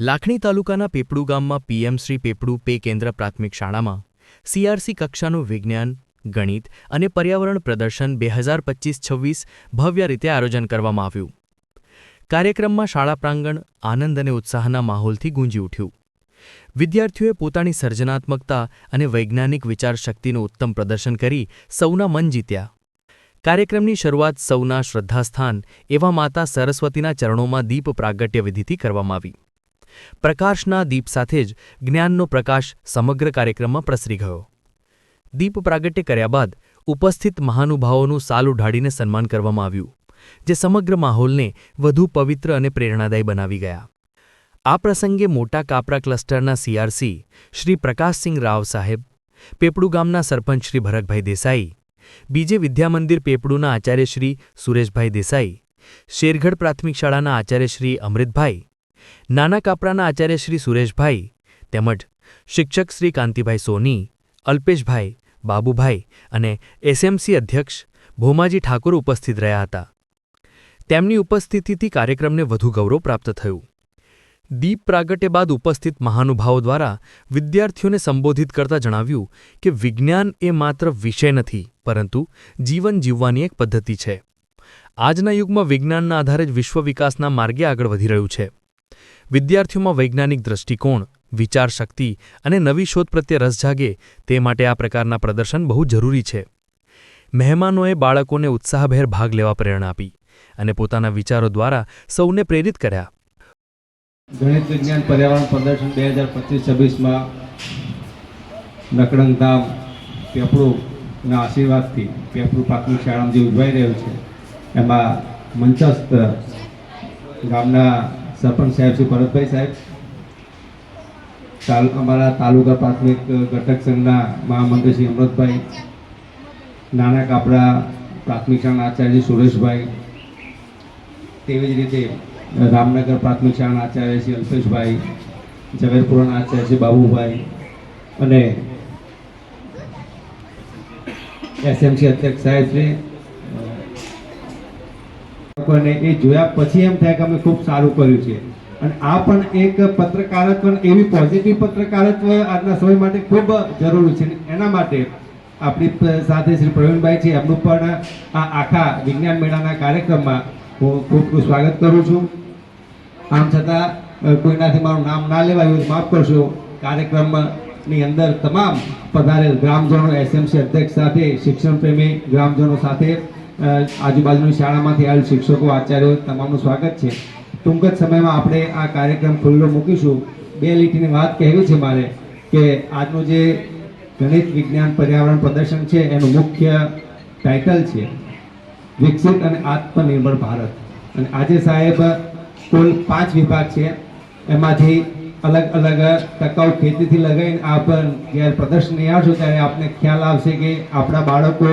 લાખણી તાલુકાના પેપડુ ગામમાં PM Shri પેપડુ pay કેન્દ્ર પ્રાથમિક શાળામાં સીઆરસી કક્ષાનું વિજ્ઞાન, ગણિત અને પર્યાવરણ પ્રદર્શન બે હજાર પચીસ છવ્વીસ ભવ્ય રીતે આયોજન કરવામાં આવ્યું. કાર્યક્રમમાં શાળા પ્રાંગણ આનંદ અને ઉત્સાહના માહોલથી ગુંજી ઉઠ્યું. વિદ્યાર્થીઓએ પોતાની સર્જનાત્મકતા અને વૈજ્ઞાનિક વિચારશક્તિનું ઉત્તમ પ્રદર્શન કરી સૌના મન જીત્યા. કાર્યક્રમની શરૂઆત સૌના શ્રદ્ધાસ્થાન એવા માતા સરસ્વતીના ચરણોમાં દીપ પ્રાગટ્ય વિધિથી કરવામાં આવી. પ્રકાશના દીપ સાથે જ જ્ઞાનનો પ્રકાશ સમગ્ર કાર્યક્રમમાં પ્રસરી ગયો. દીપ પ્રાગટ્ય કર્યા બાદ ઉપસ્થિત મહાનુભાવોનું સાલ ઉઢાડીને સન્માન કરવામાં આવ્યું, જે સમગ્ર માહોલને વધુ પવિત્ર અને પ્રેરણાદાયી બનાવી ગયા. આ પ્રસંગે મોટા કાપરા ક્લસ્ટરના સીઆરસી શ્રી પ્રકાશસિંહ રાવ સાહેબ, પેપડુ ગામના સરપંચ શ્રી ભરતભાઈ દેસાઈ, બીજે વિદ્યામંદિર પેપડુના આચાર્ય શ્રી સુરેશભાઈ દેસાઈ, શેરગઢ પ્રાથમિક શાળાના આચાર્ય શ્રી અમૃતભાઈ નાના કાપરાના આચાર્ય શ્રી સુરેશભાઈ તેમજ શિક્ષક શ્રી કાંતિભાઈ સોની, અલ્પેશભાઈ બાબુભાઈ અને એસએમસી અધ્યક્ષ ભોમાજી ઠાકોર ઉપસ્થિત રહ્યા હતા. તેમની ઉપસ્થિતિથી કાર્યક્રમને વધુ ગૌરવ પ્રાપ્ત થયું. દીપ પ્રાગટ્ય બાદ ઉપસ્થિત મહાનુભાવો દ્વારા વિદ્યાર્થીઓને સંબોધિત કરતા જણાવ્યું કે વિજ્ઞાન એ માત્ર વિષય નથી, પરંતુ જીવન જીવવાની એક પદ્ધતિ છે. આજના યુગમાં વિજ્ઞાનના આધારે જ વિશ્વ વિકાસના માર્ગે આગળ વધી રહ્યું છે. વિદ્યાર્થીઓમાં વૈજ્ઞાનિક દ્રષ્ટિકોણ, વિચારશક્તિ અને નવી શોધ પ્રત્યે રસ જાગે તે માટે આ પ્રકારના પ્રદર્શન બહુ જરૂરી છે. મહેમાનોએ બાળકોને ઉત્સાહભેર ભાગ લેવા પ્રેરણા આપી અને પોતાના વિચારો દ્વારા સૌને પ્રેરિત કર્યા. ગણિત વિજ્ઞાન પર્યાવરણ પ્રદર્શન બે હજાર પચીસ છવ્વીસમાં નકડંગ ધામ પેપડુના આશીર્વાદથી પેપડુ પ્રાથમિક શાળામાં જે ઉજવાઈ રહ્યું છે, એમાં મંચસ્થ ગામના સરપંચ સાહેબ શ્રી ભરતભાઈ સાહેબ. અમારા તાલુકા પ્રાથમિક ઘટક સંઘના મહામંત્રી શ્રી અમૃતભાઈ, નાના કાપડા પ્રાથમિક શાળાના આચાર્ય સુરેશભાઈ, તેવી જ રીતે રામનગર પ્રાથમિક શાળાના આચાર્ય શ્રી અલ્પેશભાઈ, ઝવેરપુરાના આચાર્ય શ્રી બાબુભાઈ અને એસએમસી અધ્યક્ષ સાહેબ શ્રી લોકોને એ જોયા પછી એમ થાય કે અમે ખૂબ સારું કર્યું છે. અને આ પણ એક પત્રકારત્વ એવી પોઝિટિવ પત્રકારત્વ આજના સમય માટે ખૂબ જરૂરી છે. એના માટે આપણી સાથે શ્રી પ્રવીણભાઈ છે, એમનું પણ આ આખા વિજ્ઞાન મેળાના કાર્યક્રમમાં હું ખૂબ ખૂબ સ્વાગત કરું છું. આમ છતાં કોઈનાથી મારું નામ ના લેવાયું તો માફ કરશો. કાર્યક્રમની અંદર તમામ પધારેલ ગ્રામજનો, એસએમસી અધ્યક્ષ સાથે શિક્ષણ પ્રેમી ગ્રામજનો સાથે આજુબાજુની શાળામાંથી આવેલ શિક્ષકો, આચાર્યો, તમામનું સ્વાગત છે. ટૂંક જ સમયમાં આપણે આ કાર્યક્રમ ખુલ્લો મૂકીશું. બે લીટીની વાત કહેવી છે મારે કે આજનું જે ગણિત વિજ્ઞાન પર્યાવરણ પ્રદર્શન છે, એનું મુખ્ય ટાઇટલ છે, વિકસિત અને આત્મનિર્ભર ભારત. અને આજે સાહેબ, કુલ પાંચ વિભાગ છે. એમાંથી અલગ અલગ ટકાઉ ખેતીથી લગાવીને આપ જ્યારે પ્રદર્શન આવશો ત્યારે આપને ખ્યાલ આવશે કે આપણા બાળકો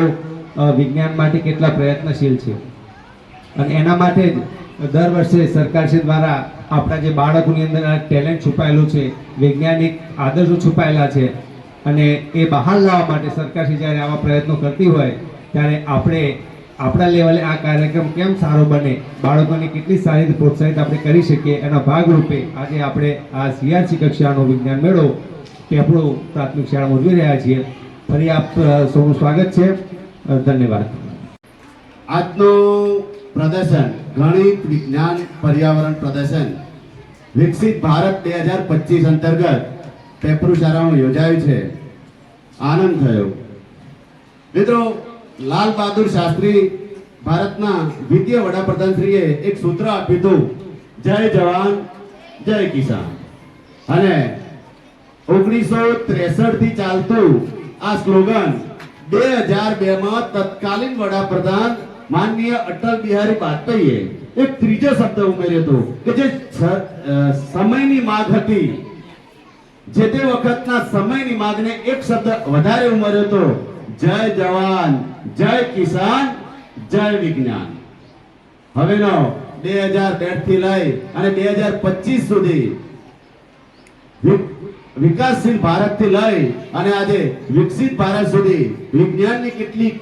વિજ્ઞાન માટે કેટલા પ્રયત્નશીલ છે. અને એના માટે જ દર વર્ષે સરકારશ્રી દ્વારા આપણા જે બાળકોની અંદર આ ટેલેન્ટ છુપાયેલું છે, વૈજ્ઞાનિક આદર્શો છુપાયેલા છે, અને એ બહાર લાવવા માટે સરકારશ્રી જ્યારે આવા પ્રયત્નો કરતી હોય, ત્યારે આપણે આપણા લેવલે આ કાર્યક્રમ કેમ સારો બને, બાળકોને કેટલી સારી રીતે પ્રોત્સાહિત આપણે કરી શકીએ, એના ભાગરૂપે આજે આપણે આ સીઆરસી કક્ષાનો વિજ્ઞાન મેળો પેપળો પ્રાથમિક શાળામાં ઉજવી રહ્યા છીએ. ફરી આપ સૌનું સ્વાગત છે. ધન્યવાદ. આજનું પ્રદર્શન ગણિત, વિજ્ઞાન, પર્યાવરણ પ્રદર્શન વિકસિત ભારત બે હજાર પચીસ અંતર્ગત પેપરુ શાળામાં યોજાયું છે. આનંદ થયો. મિત્રો, લાલ બહાદુર શાસ્ત્રી ભારતના દ્વિતીય વડાપ્રધાનશ્રીએ એક સૂત્ર આપ્યું હતું, જય જવાન, જય કિસાન. અને ઓગણીસો ત્રેસઠથી ચાલતું આ સ્લોગન બે હજાર બે માં તત્કાલીન વડાપ્રધાન માનનીય અટલ બિહારી વાજપેયીએ એક ત્રીજો શબ્દ ઉમેર્યો હતો કે જે સમયની માંગ હતી. જે તે વખતના સમયની માંગને એક શબ્દ વધારે ઉમેર્યો હતો. જય જવાન, જય કિસાન, જય વિજ્ઞાન. હવેનો બે હજારથી લઈ અને બે હજાર પચીસ સુધી વિકાસશીલ ભારતથી લઈ અને આજે વિકસિત ભારત સુધી વિજ્ઞાનની કેટલી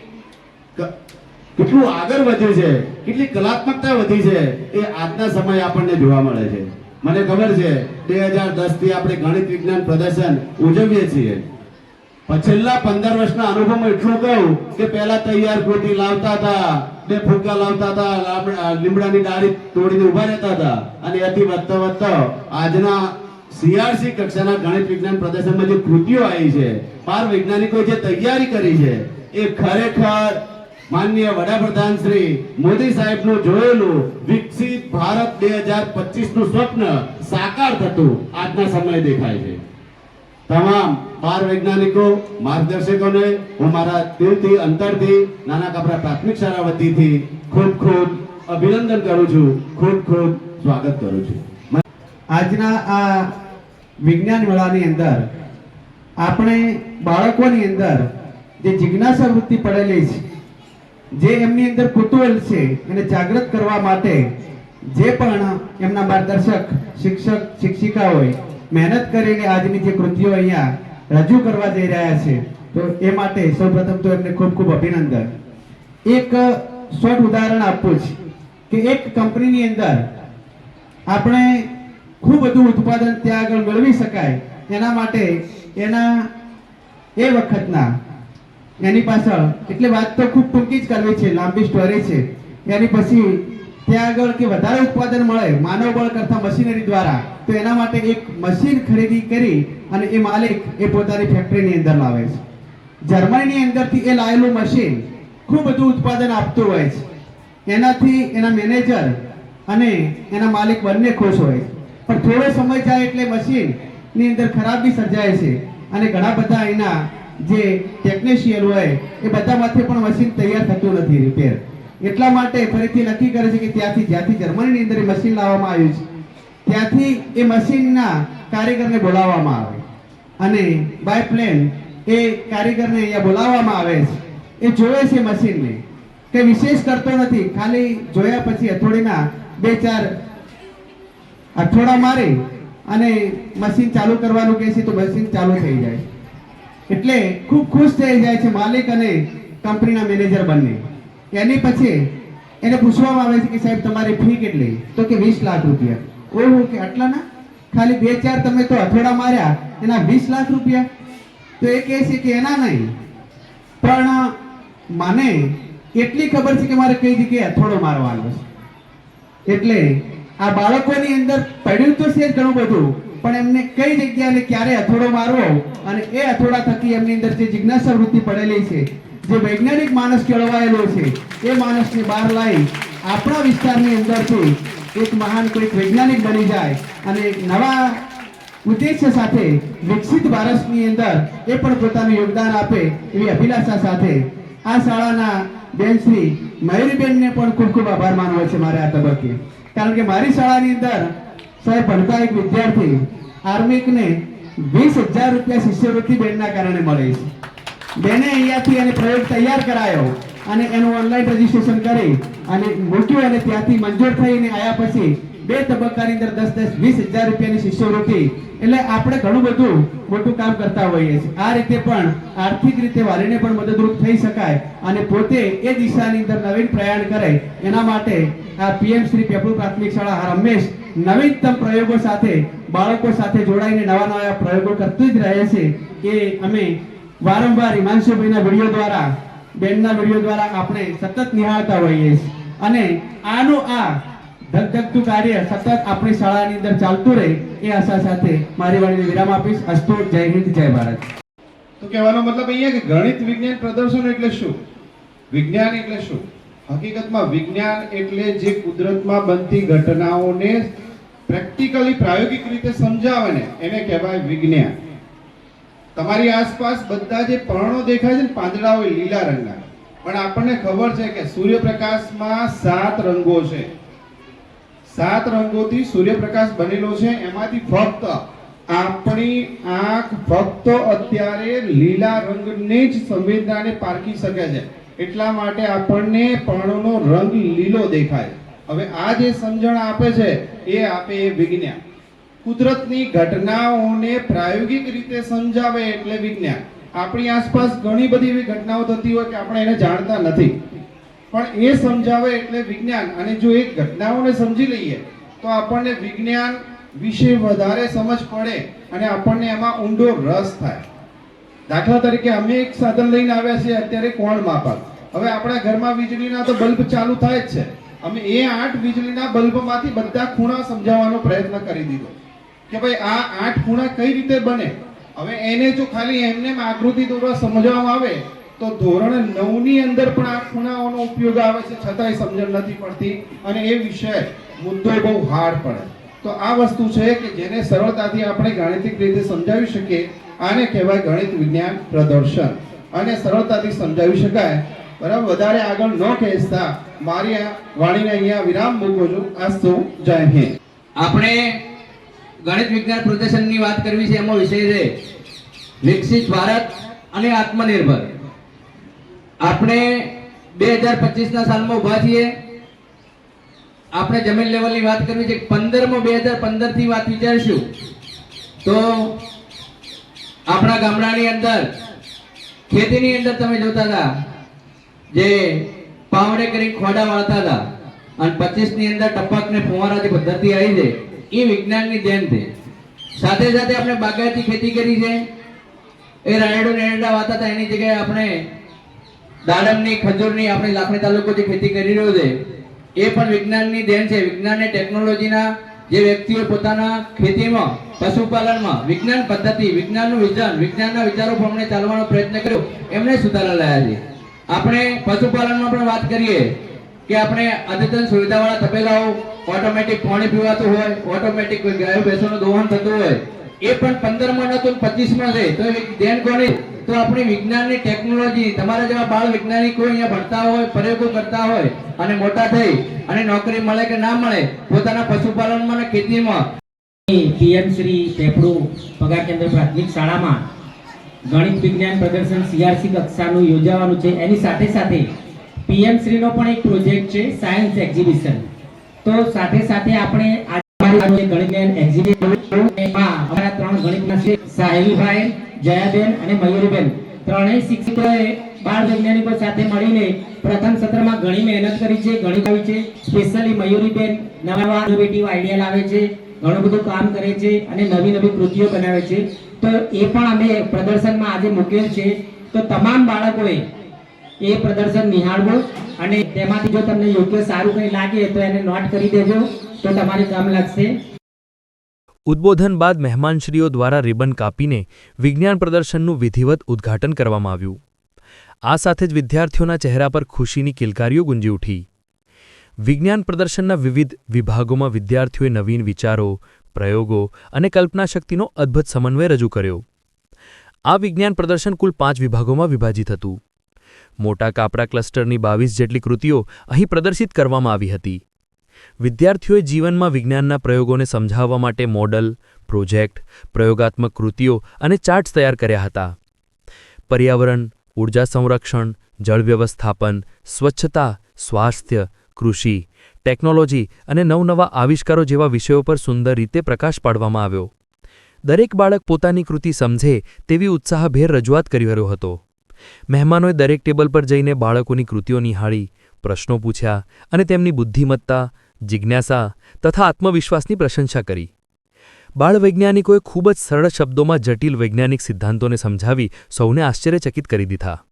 કેટલું આગળ વધ્યું છે, કેટલી કલાત્મકતા વધી છે, એ આજના સમયે આપણને જોવા મળે છે. મને ખબર છે, બે હજાર દસથી આપણે ગણિત વિજ્ઞાન પ્રદર્શન ઉજવીએ છીએ. છેલ્લા પંદર વર્ષના અનુભવમાં એટલું કહું કે પહેલા તૈયાર ખોટી લાવતા હતા, બે ફૂગા લાવતા હતા લીમડાની ડાળી તોડીને ઊભા રહેતા હતા. અને એથી વધતા વધતા આજના સીઆરસી કક્ષાના ગણિત વિજ્ઞાન પ્રદર્શનમાં જે કૃતિઓ આવી છે બાર વૈજ્ઞાનિકોએ જે તૈયારી કરી છે, એ ખરેખર માનનીય વડાપ્રધાન શ્રી મોદી સાહેબનું જોયેલું વિકસિત ભારત બે હજાર પચીસનું સ્વપ્ન સાકાર થતું આજના સમયે દેખાય છે. તમામ બાર વૈજ્ઞાનિકો, માર્ગદર્શકોને હું મારા દિલથી, અંતરથી, નાના કાપરા પ્રાથમિક શાળા વતીથી ખૂબ ખૂબ અભિનંદન કરું છું, ખૂબ ખૂબ સ્વાગત કરું છું. આજના આ વિજ્ઞાન મેળાની અંદર આપણે બાળકોની અંદર જે જિજ્ઞાસા વૃત્તિ પડેલી છે, જે એમની અંદર કુતૂહલ છે, એને જાગૃત કરવા માટે જે પણ એમના માર્ગદર્શક, શિક્ષક, શિક્ષિકા હોય, મહેનત કરીને આજની જે કૃતિઓ અહીંયા રજૂ કરવા જઈ રહ્યા છે, તો એ માટે સૌપ્રથમ તો એમને ખૂબ ખૂબ અભિનંદન. એક શોર્ટ ઉદાહરણ આપવું છે કે એક કંપનીની અંદર આપણે ખૂબ બધું ઉત્પાદન ત્યાં આગળ મેળવી શકાય. એના માટે એના એ વખતના એની પાછળ એટલે વાત તો ખૂબ ટૂંકી જ કરવી છે, લાંબી સ્ટોરી છે. એની પછી ત્યાં આગળ કે વધારે ઉત્પાદન મળે માનવ બળ કરતા મશીનરી દ્વારા, તો એના માટે એક મશીન ખરીદી કરી અને એ માલિક એ પોતાની ફેક્ટરીની અંદર લાવે છે. જર્મનીની અંદરથી એ લાવેલું મશીન ખૂબ બધું ઉત્પાદન આપતું હોય છે. એનાથી એના મેનેજર અને એના માલિક બંને ખુશ હોય છે. પણ થોડો સમય જાય એટલે મશીનની અંદર ખરાબી સર્જાય છે. અને ઘણા બધા એના જે ટેકનિશિયન હોય, એ બધામાંથી પણ મશીન તૈયાર થતું નથી રિપેર એટલા માટે ફરીથી નક્કી કરે છે કે ત્યાંથી, જ્યાંથી જર્મનીની અંદર એ મશીન લાવવામાં આવ્યું છે, ત્યાંથી એ મશીનના કારીગરને બોલાવવામાં આવે. અને બાય પ્લેન એ કારીગરને અહીંયા બોલાવવામાં આવે છે. એ જોવે છે મશીનને કંઈ વિશેષ કરતો નથી. ખાલી જોયા પછી હથોડીના બે ચાર હથોડા મારે અને મશીન ચાલુ કરવાનું કહે છે તો મશીન ચાલુ થઈ જાય. એટલે ખૂબ ખુશ થઈ જાય છે માલિક અને કંપનીના મેનેજર બંને. એની પછી એને પૂછવામાં આવે છે કે સાહેબ, તમારી ફી કેટલી? તો કે વીસ લાખ રૂપિયા. ઓહો કે આટલાના? ખાલી બે ચાર તમે તો હથોડા માર્યા, એના વીસ લાખ રૂપિયા. તો એ કહે છે કે એના નહીં. પણ મને એટલી ખબર છે કે મારે કઈ જગ્યાએ હથોડો મારવાનો છે. એટલે આ બાળકોની અંદર પડ્યું તો છે ઘણું બધું, પણ એમને કઈ જગ્યાએ ક્યારે હથોડો મારવો અને એ હથોડા થકી એમની અંદર જે જિજ્ઞાસા વૃત્તિ પડેલી છે, જે વૈજ્ઞાનિક માણસ કેળવાયેલો છે, એ માણસને બહાર લાવી આપણા વિસ્તારની અંદરથી એક મહાન કોઈક વૈજ્ઞાનિક બની જાય અને એક નવા ઉદ્દેશ્ય સાથે વિકસિત ભારતની અંદર એ પણ પોતાનું યોગદાન આપે એવી અભિલાષા સાથે આ શાળાના બેન શ્રી મયુરીબેનને પણ ખૂબ ખૂબ આભાર માનવો છે મારે આ તબક્કે. કારણ કે મારી શાળાની અંદર સાહેબ ભણતા એક વિદ્યાર્થી આર્મિકને વીસ હજાર રૂપિયા શિષ્યવૃત્તિ બેનના કારણે મળે છે. બેને અહીંયાથી એને પ્રયોગ તૈયાર કરાયો. અને એનું ઓનલાઈન રજીસ્ટ્રેશન કરી. અને મૂક્યું અને ત્યાંથી મંજૂર થઈને આવ્યા પછી બે તબક્કાની અંદર દસ દસ વીસ હજાર રૂપિયાની શિષ્યવૃત્તિ એટલે આપણે ઘણું બધું મોટું કામ કરતા હોઈએ છીએ. આ રીતે પણ આર્થિક રીતે વાલીને પણ મદદરૂપ થઈ શકાય અને પોતે એ દિશાની અંદર નવીન પ્રયાણ કરે. એના માટે આ પીએમ શ્રી પેપળુ પ્રાથમિક શાળા હંમેશ નવીનતમ પ્રયોગો સાથે, બાળકો સાથે જોડાઈને નવા નવા પ્રયોગો કરતું જ રહે છે. એ અમે વારંવાર હિમાંશુભાઈના વીડિયો દ્વારા બેનના વીડિયો દ્વારા આપણે સતત નિહાળતા હોઈએ છીએ. અને આનું આ ધગધગતું કાર્ય સતત આપણી શાળાની અંદર ચાલતું રહે એ આશા સાથે મારી વાણીને વિરામ આપીશ. અસ્તુ, જય હિન્દ, જય ભારત. તો કહેવાનો મતલબ અહીંયા કે ગણિત વિજ્ઞાન પ્રદર્શન એટલે શું? વિજ્ઞાન એટલે શું? હકીકતમાં વિજ્ઞાન એટલે જે કુદરતમાં બનતી ઘટનાઓને પ્રેક્ટિકલી પ્રાયોગિક રીતે સમજાવે ને, એને કહેવાય વિજ્ઞાન. તમારી આસપાસ બધા જે પર્ણો દેખાય છે ને પાંદડા હોય લીલા રંગના. પણ આપણને ખબર છે કે સૂર્યપ્રકાશમાં સાત રંગો છે. સાત રંગોથી સૂર્યપ્રકાશ બનેલો છે. એમાંથી ફક્ત આપણી આંખ ફક્ત અત્યારે લીલા રંગને જ સંવેદનાને પારખી શકે છે. એટલા માટે આપણને પર્ણોનો રંગ લીલો દેખાય. હવે આ જે સમજણ આપે છે, એ આપે એ વિજ્ઞાન. કુદરતની ઘટનાઓને પ્રાયોગિક રીતે સમજાવે એટલે વિજ્ઞાન. આપણી આસપાસ ઘણી બધી એવી ઘટનાઓ થતી હોય કે આપણે એને જાણતા નથી. પણ એ સમજાવે એટલે વિજ્ઞાન. અને જો એ ઘટનાઓને સમજી લઈએ, તો આપણને વિજ્ઞાન વિશે વધારે સમજ પડે અને આપણને એમાં ઊંડો રસ થાય. દાખલા તરીકે અમે એક સાધન લઈને આવ્યા છીએ અત્યારે કોણ માપક હવે આપણા ઘરમાં વીજળીના તો બલ્બ ચાલુ થાય જ છે. અમે એ આઠ વીજળીના બલ્બમાંથી બધા ખૂણા સમજાવવાનો પ્રયત્ન કરી દીધો. કે ભાઈ આ આઠ ખૂણા કઈ રીતે બને? હવે એને જો ખાલી એમને આકૃતિ દોરવા સમજાવવામાં આવે, તો ધોરણ નવની અંદર પણ આ ખૂણાઓનો ઉપયોગ આવે છે, છતાંય સમજણ નથી પડતી અને એ વિષય મુદ્દો બહુ હાર્ડ પડે. તો આ વસ્તુ છે કે જેને સરળતાથી આપણે ગાણિતિક રીતે સમજાવી શકીએ, આને કહેવાય ગણિત વિજ્ઞાન પ્રદર્શન. અને સરળતાથી સમજાવી શકાય. બરાબર? વધારે આગળ ન ખેંચતા. મારી વાણીને અહીંયા વિરામ મૂકું છું. આ સૌ જય હિન્દ. આપણે ગણિત વિજ્ઞાન પ્રદર્શનની વાત કરવી છે, એમાં વિષય છે. વિકસિત ભારત અને આત્મનિર્ભર. આપણે બે હજાર પચીસના સાલમાં ઊભા છીએ. આપણે જમીન લેવલની વાત કરવી છે. પંદરમાં બે હજાર પંદરથી વાત વિચારશું. તો આપણા ગામડાની અંદર, ખેતીની અંદર તમે જોતા હતા, જે પાવડે કરી ખોડા વાળતા હતા. અને પચીસની અંદર ટપકને ફુવારા જે પદ્ધતિ આવી છે. એ વિજ્ઞાનની દેન છે. સાથે સાથે આપણે બાગાયતી ખેતી કરી છે. એ રાયડો નેરડા વાતા હતા, એની જગ્યાએ આપણે દાડમની, ખજૂરની આપણે લાખણી તાલુકો જે ખેતી કરી રહ્યો છે, એ પણ વિજ્ઞાનની દેન છે. વિજ્ઞાન અને ટેકનોલોજીના જે વ્યક્તિઓ પોતાના ખેતીમાં, પશુપાલનમાં, વિજ્ઞાન પદ્ધતિ, વિજ્ઞાનનું વિઝન વિજ્ઞાનના વિચારો પ્રમાણે ચાલવાનો પ્રયત્ન કર્યો. એમણે સુધારા લાયા છે. આપણે પશુપાલનમાં પણ વાત કરીએ. કે આપણે અદ્યતન સુવિધાવાળા તપેલાઓ ઓટોમેટિક પાણી પીવાતું હોય ઓટોમેટિક ગાયો ભેંસોનું દોહન થતું હોય, એ પણ પંદરમાં નતું પચીસમાં છે. તો ધ્યાન કોની? તો આપણી વિજ્ઞાનની ટેકનોલોજી તમારા જેવા બાળ વૈજ્ઞાનિકો અહીંયા ભણતા હોય, પ્રયોગો કરતા હોય અને મોટા થઈ અને નોકરી મળે કે ના મળે, પોતાના પશુપાલનમાં અને ખેતીમાં. પીએમ શ્રી પેપડું પગાર કેન્દ્ર પ્રાથમિક શાળામાં ગણિત વિજ્ઞાન પ્રદર્શન સીઆરસી કક્ષાનું યોજાવાનું છે. એની સાથે સાથે પીએમ શ્રીનો પણ એક પ્રોજેક્ટ છે, સાયન્સ એક્ઝિબિશન. તો સાથે સાથે આપણે આજે ગણિત એક્ઝિબિશન અમારા ત્રણ ગણિતના છે, સાહિલભાઈ, જયાબેન અને મયુરીબેન. ત્રણેય શિક્ષકોએ બાળ વૈજ્ઞાનિકો સાથે મળીને પ્રથમ સત્રમાં ઘણી મહેનત કરી છે, ઘણી આવી છે. સ્પેશિયલી મયુરીબેન નવા નવા ઇનોવેટિવ આઈડિયા લાવે છે, ઘણું બધું કામ કરે છે અને નવી નવી કૃતિઓ બનાવે છે. તો એ પણ અમે પ્રદર્શનમાં આજે મૂકેલ છે. તો તમામ બાળકોએ એ પ્રદર્શન નિહાળવું અને તેમાંથી જો તમને યોગ્ય સારું કંઈ લાગે તો એને નોટ કરી દેજો, તો તમારે કામ લાગશે. ઉદબોધન બાદ મહેમાનશ્રીઓ દ્વારા રિબન કાપીને વિજ્ઞાન પ્રદર્શનનું વિધિવત ઉદ્ઘાટન કરવામાં આવ્યું. આ સાથે જ વિદ્યાર્થીઓના ચહેરા પર ખુશીની કિલકારીઓ ગુંજી ઉઠી. વિજ્ઞાન પ્રદર્શનના વિવિધ વિભાગોમાં વિદ્યાર્થીઓએ નવીન વિચારો, પ્રયોગો અને કલ્પનાશક્તિનો અદ્ભુત સમન્વય રજૂ કર્યો. આ વિજ્ઞાન પ્રદર્શન કુલ પાંચ વિભાગોમાં વિભાજિત હતું. મોટા કાપરા ક્લસ્ટરની બાવીસ જેટલી કૃતિઓ અહીં પ્રદર્શિત કરવામાં આવી હતી. વિદ્યાર્થીઓએ જીવનમાં વિજ્ઞાનના પ્રયોગોને સમજાવવા માટે મોડલ, પ્રોજેક્ટ, પ્રયોગાત્મક કૃતિઓ અને ચાર્ટ્સ તૈયાર કર્યા હતા. પર્યાવરણ ઊર્જા સંરક્ષણ, જળ વ્યવસ્થાપન, સ્વચ્છતા, સ્વાસ્થ્ય, કૃષિ, ટેકનોલોજી અને નવનવા આવિષ્કારો જેવા વિષયો પર સુંદર રીતે પ્રકાશ પાડવામાં આવ્યો. દરેક બાળક પોતાની કૃતિ સમજે તેવી ઉત્સાહભેર રજૂઆત કરી રહ્યો હતો. મહેમાનોએ દરેક ટેબલ પર જઈને બાળકોની કૃતિઓ નિહાળી, પ્રશ્નો પૂછ્યા અને તેમની બુદ્ધિમત્તા, જિજ્ઞાસા તથા આત્મવિશ્વાસની પ્રશંસા કરી. બાળવૈજ્ઞાનિકોએ ખૂબ જ સરળ શબ્દોમાં જટિલ વૈજ્ઞાનિક સિદ્ધાંતોને સમજાવી સૌને આશ્ચર્યચકિત કરી દીધા.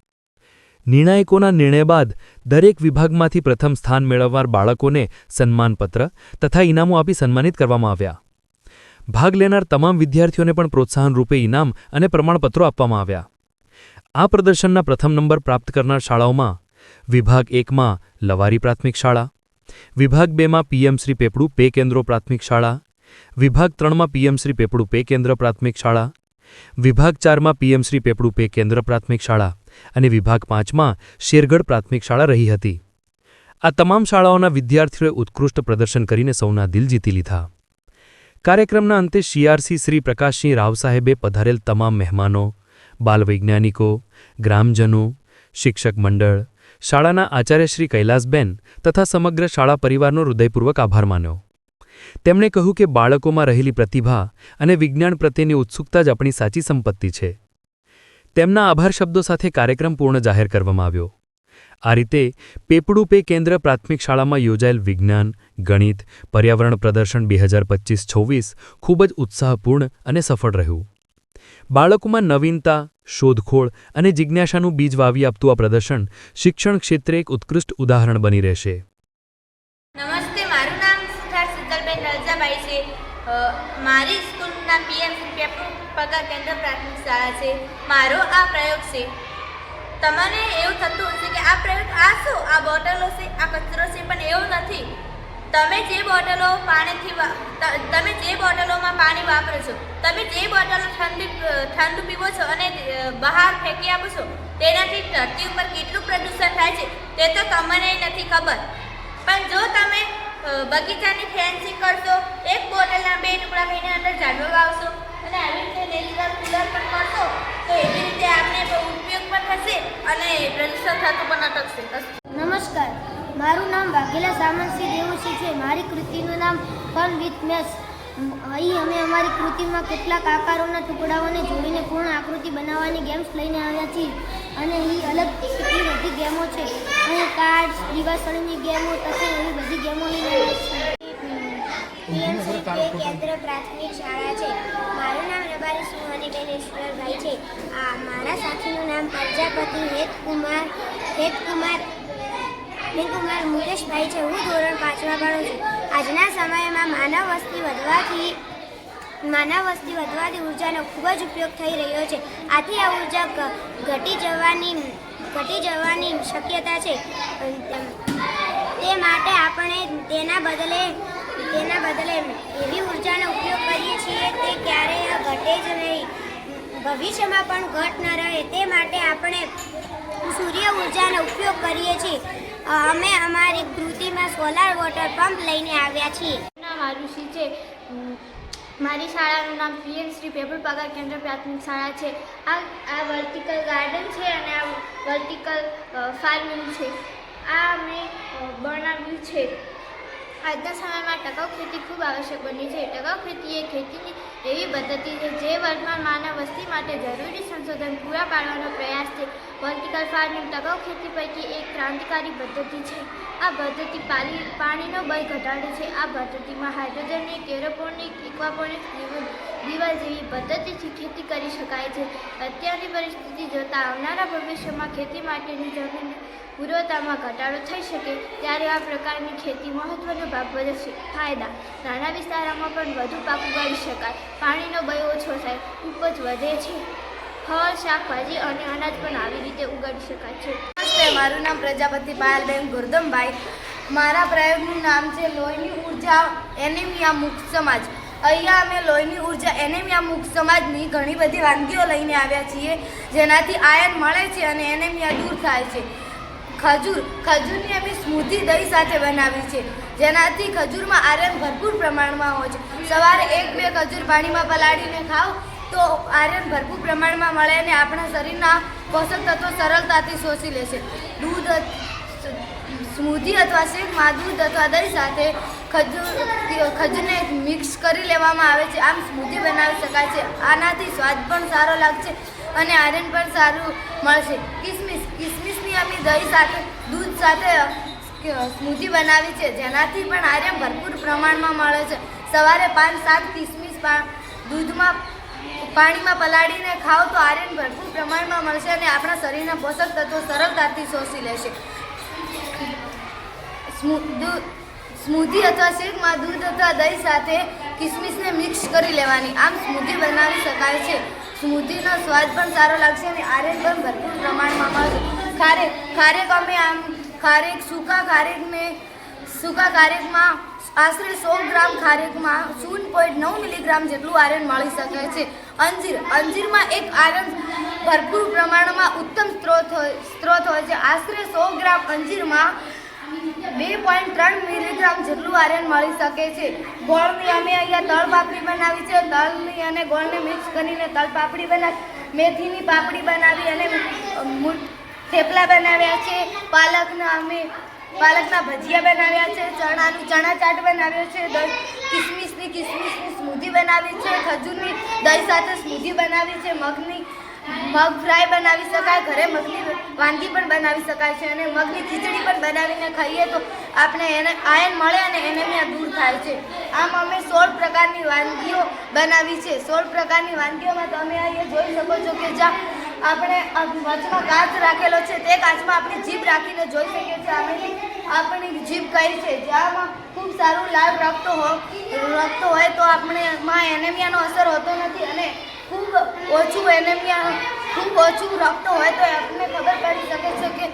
નિર્ણાયકોના નિર્ણય બાદ દરેક વિભાગમાંથી પ્રથમ સ્થાન મેળવનાર બાળકોને સન્માનપત્ર તથા ઇનામો આપી સન્માનિત કરવામાં આવ્યા. ભાગ લેનાર તમામ વિદ્યાર્થીઓને પણ પ્રોત્સાહન રૂપે ઇનામ અને પ્રમાણપત્રો આપવામાં આવ્યા. આ પ્રદર્શનના પ્રથમ નંબર પ્રાપ્ત કરનાર શાળાઓમાં વિભાગ એકમાં લવારી પ્રાથમિક શાળા, વિભાગ બેમાં પીએમ શ્રી પેપડું પે કેન્દ્રો પ્રાથમિક શાળા, વિભાગ ત્રણમાં પીએમ શ્રી પેપડું પે કેન્દ્ર પ્રાથમિક શાળા, વિભાગ ચારમાં પીએમ શ્રી પેપડું પે કેન્દ્ર પ્રાથમિક શાળા અને વિભાગ પાંચમાં શેરગઢ પ્રાથમિક શાળા રહી હતી. આ તમામ શાળાઓના વિદ્યાર્થીઓએ ઉત્કૃષ્ટ પ્રદર્શન કરીને સૌના દિલ જીતી લીધા. કાર્યક્રમના અંતે સીઆરસી શ્રી પ્રકાશસિંહ રાવ સાહેબે પધારેલ તમામ મહેમાનો બાલવૈજ્ઞાનિકો, ગ્રામજનો, શિક્ષક મંડળ, શાળાના આચાર્ય શ્રી કૈલાસબેન તથા સમગ્ર શાળા પરિવારનો હૃદયપૂર્વક આભાર માન્યો. તેમણે કહ્યું કે બાળકોમાં રહેલી પ્રતિભા અને વિજ્ઞાન પ્રત્યેની ઉત્સુકતા જ આપણી સાચી સંપત્તિ છે. તેમના આભાર શબ્દો સાથે કાર્યક્રમ પૂર્ણ જાહેર કરવામાં આવ્યો. આ રીતે પેપડું પે કેન્દ્ર પ્રાથમિક શાળામાં યોજાયેલ વિજ્ઞાન, ગણિત, પર્યાવરણ પ્રદર્શન બે હજાર પચીસ છવ્વીસ ખૂબ જ ઉત્સાહપૂર્ણ અને સફળ રહ્યું. બાળકોમાં નવીનતા, શોધખોળ અને જિજ્ઞાસાનું બીજ વાવી આપતું આ પ્રદર્શન શિક્ષણ ક્ષેત્રે એક ઉત્કૃષ્ટ ઉદાહરણ બની રહેશે. નમસ્તે, મારું નામ સિદ્ધાર્થ સિદ્ધલબેન રલજાભાઈ છે. મારી સ્કૂલના પીએમ પેપર પગાર કેન્દ્ર પ્રાથમિક શાળા છે. મારો આ પ્રયોગ છે. તમને એવું થતું હશે કે આ પ્રયોગ આ શું? આ બોટલો છે, આ કચરો છે, પણ એવું નથી. તમે જે બોટલો પાણીથી તમે જે બોટલોમાં પાણી વાપરો છો, તમે જે બોટલો ઠંડી, ઠંડુ પીવો છો અને બહાર ફેંકી આપો છો, તેનાથી ધરતી ઉપર કેટલું પ્રદૂષણ થાય છે, તે તો તમને નથી ખબર. પણ જો તમે બગીચાની ફેન્સિંગ કરશો, એક બોટલના બે ટુકડા કરીને અંદર ઝાડવા વાવશો અને આવી રીતે નેચરલ કુલર પણ કરશો, તો એવી રીતે આપણે ઉપયોગ પણ થશે અને પ્રદૂષણ થતું પણ અટકશે. નમસ્કાર. મારું નામ વાઘેલા સામંતસિંહ દેવુસિંહ છે. મારી કૃતિનું નામ ફન વિથ મેથ્સ અહીં અમે અમારી કૃતિમાં કેટલાક આકારોના ટુકડાઓને જોડીને પૂર્ણ આકૃતિ બનાવવાની ગેમ્સ લઈને આવ્યા છીએ. અને અહીં અલગ કેટલી બધી ગેમો છે. અને કાર્ડ્સ દિવાસળીની ગેમો તથા એવી બધી ગેમો લઈને આવ્યા છીએ. કેન્દ્ર પ્રાથમિક શાળા છે. મારું નામ રબારી સુહાનીબેન ઈશ્વરભાઈ છે. આ મારા સાથીનું નામ પ્રજાપતિ હેતકુમાર હેતકુમાર હેતકુમાર મુકેશભાઈ છે, હું ધોરણ પાંચમાં ભણું છું. આજના સમયમાં માનવ વસ્તી વધવાથી, માનવ વસ્તી વધવાથી ઉર્જાનો ખૂબ જ ઉપયોગ થઈ રહ્યો છે. આથી આ ઊર્જા ઘટી જવાની ઘટી જવાની શક્યતા છે. તે માટે આપણે તેના બદલે તેના બદલે એવી ઉર્જાનો ઉપયોગ કરીએ છીએ તે ક્યારેય ઘટે જ નહીં. ભવિષ્યમાં પણ ઘટ ન રહે. તે માટે આપણે સૂર્ય ઉર્જાનો ઉપયોગ કરીએ છીએ. અમે અમારી કૃતિમાં સોલાર વોટર પંપ લઈને આવ્યા છીએ. નામ આરુષિ છે? મારી શાળાનું નામ પીએમ શ્રી પેપર પગાર કેન્દ્ર પ્રાથમિક શાળા છે. આ આ વર્ટિકલ ગાર્ડન છે અને આ વર્ટિકલ ફાર્મિંગ છે. આ અમે બનાવ્યું છે. આજના સમયમાં ટકાઉ ખેતી ખૂબ આવશ્યક બની છે. ટકાઉ ખેતી એ ખેતીની એવી પદ્ધતિ છે જે વર્તમાન માનવ વસ્તી માટે જરૂરી સંશોધન પૂરા પાડવાનો પ્રયાસ છે. વર્ટિકલ ફાર્મિંગ ટકાઉ ખેતી પૈકી એક ક્રાંતિકારી પદ્ધતિ છે. આ પદ્ધતિ પાણી પાણીનો બળ ઘટાડે છે. આ પદ્ધતિમાં હાઇડ્રોજનિક એરોપોનિક ઇક્વાપોનિક દિવાલ જેવી પદ્ધતિથી ખેતી કરી શકાય છે. અત્યારની પરિસ્થિતિ જોતાં આવનારા ભવિષ્યમાં ખેતી માટેની જમીન પૂર્વતામાં ઘટાડો થઈ શકે ત્યારે આ પ્રકારની ખેતી મહત્વનો ભાગ ભજવશે ફાયદા, નાના વિસ્તારોમાં પણ વધુ પાક ઉગાડી શકાય. પાણીનો બયો ઓછો થાય, ઉપજ વધે છે. ફળ, શાકભાજી અને અનાજ પણ આવી રીતે ઉગાડી શકાય છે. મારું નામ પ્રજાપતિ પાયલબેન ગુરદમભાઈ મારા પ્રયોગનું નામ છે લોહીની ઊર્જા એનેમિયા મુક્ત સમાજ. અહીંયા અમે લોહીની ઊર્જા એનેમિયા મુક્ત સમાજની ઘણી બધી વાનગીઓ લઈને આવ્યા છીએ, જેનાથી આયન મળે છે અને એનેમિયા દૂર થાય છે. ખજૂર, ખજૂરની અમે સ્મૂધી દહીં સાથે બનાવી છે, જેનાથી ખજૂરમાં આયરન ભરપૂર પ્રમાણમાં હોય છે. સવારે એક, બે ખજૂર પાણીમાં પલાળીને ખાઓ, તો આયરન ભરપૂર પ્રમાણમાં મળે અને આપણા શરીરના પોષક તત્વો સરળતાથી શોષી લેશે દૂધ સ્મૂધી અથવા શેકમાં દૂધ અથવા દહીં સાથે ખજૂર ખજૂરને મિક્સ કરી લેવામાં આવે છે. આમ સ્મૂધી બનાવી શકાય છે. આનાથી સ્વાદ પણ સારો લાગશે અને આયરન પણ સારું મળશે. કિસમિસ, કિસમિસની અમે દહીં સાથે, દૂધ સાથે સ્મૂધી બનાવી છે. જેનાથી પણ આયરન ભરપૂર પ્રમાણમાં મળે છે. સવારે પાંચ, સાત કિસમિસ દૂધમાં, પાણીમાં પલાળીને ખાઓ તો આયરન ભરપૂર પ્રમાણમાં મળશે અને આપણા શરીરના પોષક તત્વો સરળતાથી શોષી લેશે. સ્મૂધી અથવા શેકમાં દૂધ અથવા દહીં સાથે કિસમિસને મિક્સ કરી લેવાની. આમ સ્મૂધી બનાવી શકાય છે. સ્મૂધીનો સ્વાદ પણ સારો લાગશે અને આરેક પણ ભરપૂર પ્રમાણમાં મળશે. ખારેક ખારેક અમે આમ ખારેક સૂકા ખારેકને, સૂકા ખારેકમાં આશરે સો ગ્રામ ખારેકમાં શૂન્ય પોઈન્ટ નવ મિલીગ્રામ જેટલું આયરન મળી શકે છે. અંજીર, અંજીરમાં એક આયરન ભરપૂર પ્રમાણમાં ઉત્તમ સ્ત્રોત હોય સ્ત્રોત હોય છે. આશરે સો ગ્રામ અંજીરમાં બે પોઈન્ટ ત્રણ મિલીગ્રામ જેટલું આયરન મળી શકે છે. ગોળની અમે અહીંયા તળ પાપડી બનાવી છે. તલની અને ગોળને મિક્સ કરીને તલ પાપડી બનાવી મેથીની પાપડી બનાવી અને થેપલા બનાવ્યા છે. પાલકના અમે પાલકના ભજીયા બનાવ્યા છે. ચણાનું ચણા ચાટ બનાવ્યો છે. દહીં કિસમિસની કિસમિસની સ્મૂધી બનાવી છે. ખજૂરની દહીં સાથે સ્મૂધી બનાવી છે. મગની મગ ફ્રાય બનાવી શકાય, ઘરે મગની વાનગી પણ બનાવી શકાય છે અને મગની ખીચડી પણ બનાવીને ખાઈએ તો આપણે એને આયન મળે અને એનેમિયા દૂર થાય છે. આમ અમે સોળ પ્રકારની વાનગીઓ બનાવી છે. સોળ પ્રકારની વાનગીઓમાં તમે અહીંયા જોઈ શકો છો કે જ્યાં આપણે વચમાં કાચ રાખેલો છે. તે કાચમાં આપણી જીભ રાખીને જોઈ શકીએ છીએ. અમે આપણી જીભ કઈ છે. જ્યાં ખૂબ સારું લાભ રાખતો હોય રાખતો હોય તો આપણે માં એનેમિયાનો અસર હોતો નથી અને ખૂબ ઓછું એનેમિયા, ખૂબ ઓછું રક્ત હોય તો આપણને ખબર પડી શકે છે કે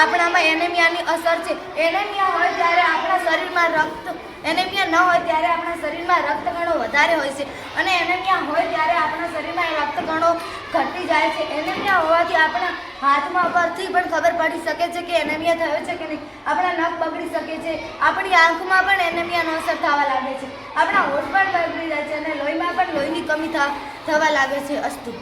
આપણામાં એનેમિયાની અસર છે. એનેમિયા હોય ત્યારે આપણા શરીરમાં રક્ત, એનેમિયા ન હોય ત્યારે આપણા શરીરમાં રક્તકણો વધારે હોય છે. અને એનેમિયા હોય ત્યારે આપણા શરીરમાં રક્તકણો ઘટી જાય છે. એનેમિયા હોવાથી આપણા હાથમાં પરથી પણ ખબર પડી શકે છે કે એનેમિયા થયો છે કે નહીં. આપણા નખ બગડી શકે છે. આપણી આંખમાં પણ એનેમિયાનો અસર થવા લાગે છે. આપણા હોઠ પણ બગડી જાય છે અને લોહીમાં પણ લોહીની કમી થવા થવા લાગે છે અસ્તુ.